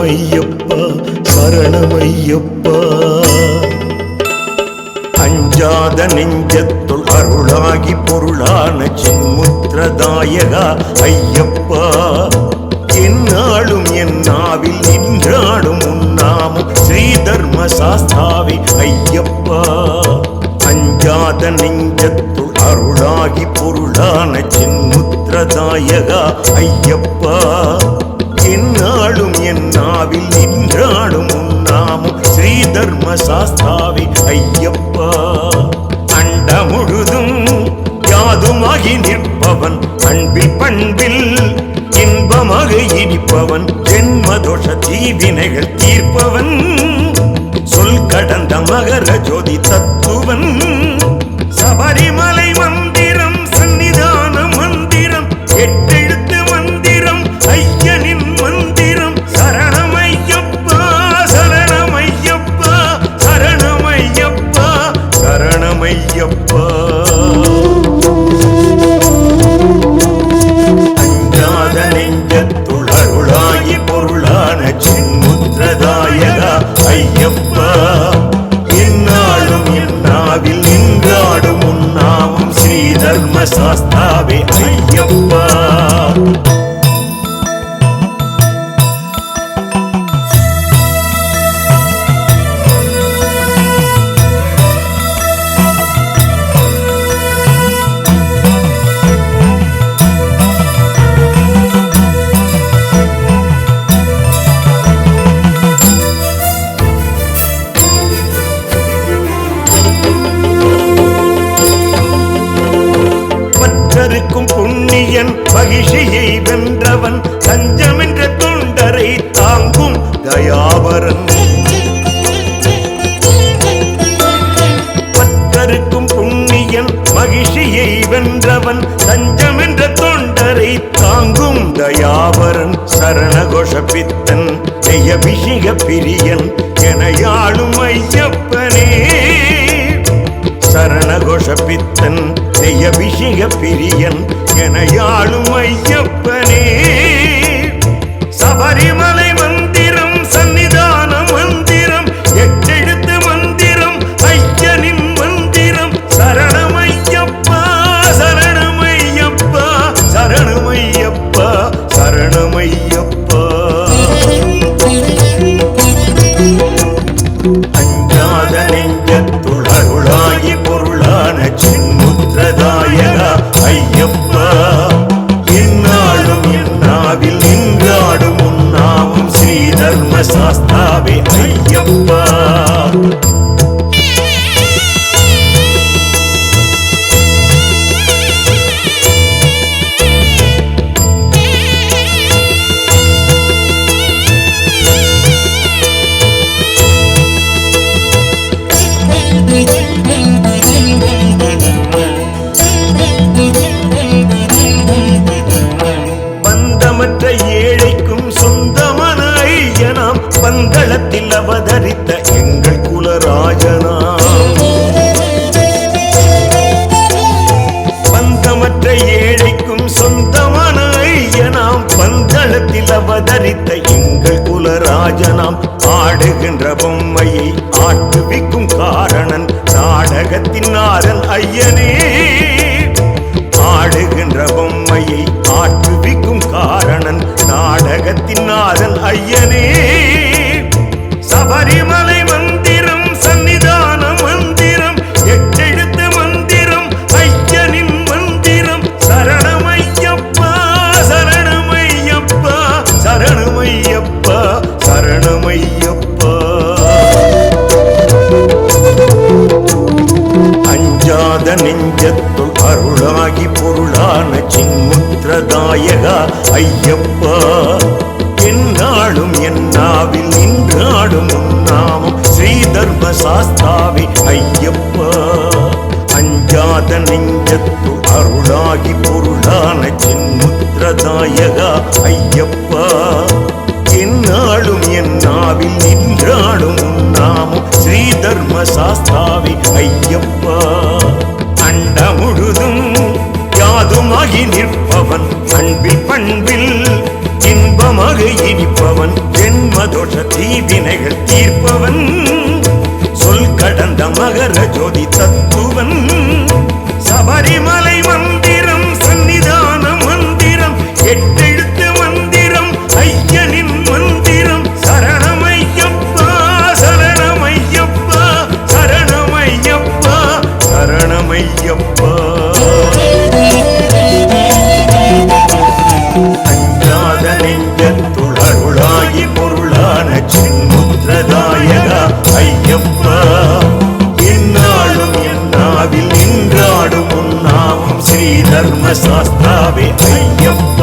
சரணமையப்பா சரணமையப்பா அஞ்சாத நெஞ்சத்துள் அருளாகி பொருளான சின்முத்திரதாயகா ஐயப்பா. என்னாலும் என்னாவில் நின்றாடும் உன்னாமும் ஸ்ரீ தர்ம சாஸ்தாவி ஐயப்பா. அஞ்சாத நெஞ்சத்துள் அருளாகி பொருளான சின்முத்திரதாயகா ஐயப்பா. என் நாவில் நின்றாடும் நாமும் ஸ்ரீ தர்ம சாஸ்தாவி ஐயப்பா. அண்ட முழுதும் யாதுமாகி நிற்பவன் அன்பில் பண்பில் இன்பமாக இனிப்பவன் ஜென்மதோஷ தீவினைகள் தீர்ப்பவன் சொல் கடந்த மகர ஜோதி தத்துவன் சபரிமலை சாஸ்தாவே ஐயப்பா சரணகோஷ பித்தன் ஜெயபிஷிக பிரியன் என யாழும் ஐயப்பனே. சரணகோஷ பித்தன் ஜெயபிஷிக பிரியன் என யாழும் ஐயப்பனே. சபரிமலை அழியாத நெஞ்சத்துள் பொருளான சின்முத்திரதாயகா ஐயப்பா. என்னாலும் என்னாவில் நின்றாடும் உன்னாவும் ஸ்ரீ தர்ம சாஸ்தாவே ராஜனாம் ஆடுகின்ற பொம்மையை ஆட்டுவிக்கும் காரணன் நாடகத்தின் நாரன் ஐயனே. ஆடுகின்ற பொம்மையை ஆட்டுவிக்கும் காரணன் நாடகத்தின் நாதன் ஐயனே. ஐயப்பா என்னாலும் என்னாவில் நின்றாடும் நாமம். ஸ்ரீ தர்ம சாஸ்தாவி ஐயப்பா அஞ்சாத நெஞ்சத்து அருளாகி பொருளான சின்முத்திரதாயகா ஐயப்பா. என்னாலும் என்னாவில் நின்றாடும் உன்னாமும் ஸ்ரீ தர்ம சாஸ்தாவி ஐயப்பா. அண்ட முழுதும் இன்பமாகி நிற்பவன் அன்பில் பண்பில் இன்பமாக இனிப்பவன் ஜென்மதோஷ தீவினைகள் தீர்ப்பவன் சொல் கடந்த மகர ஜோதி தத்துவன் சபரிமலை என்னாவில் நின்றாடும்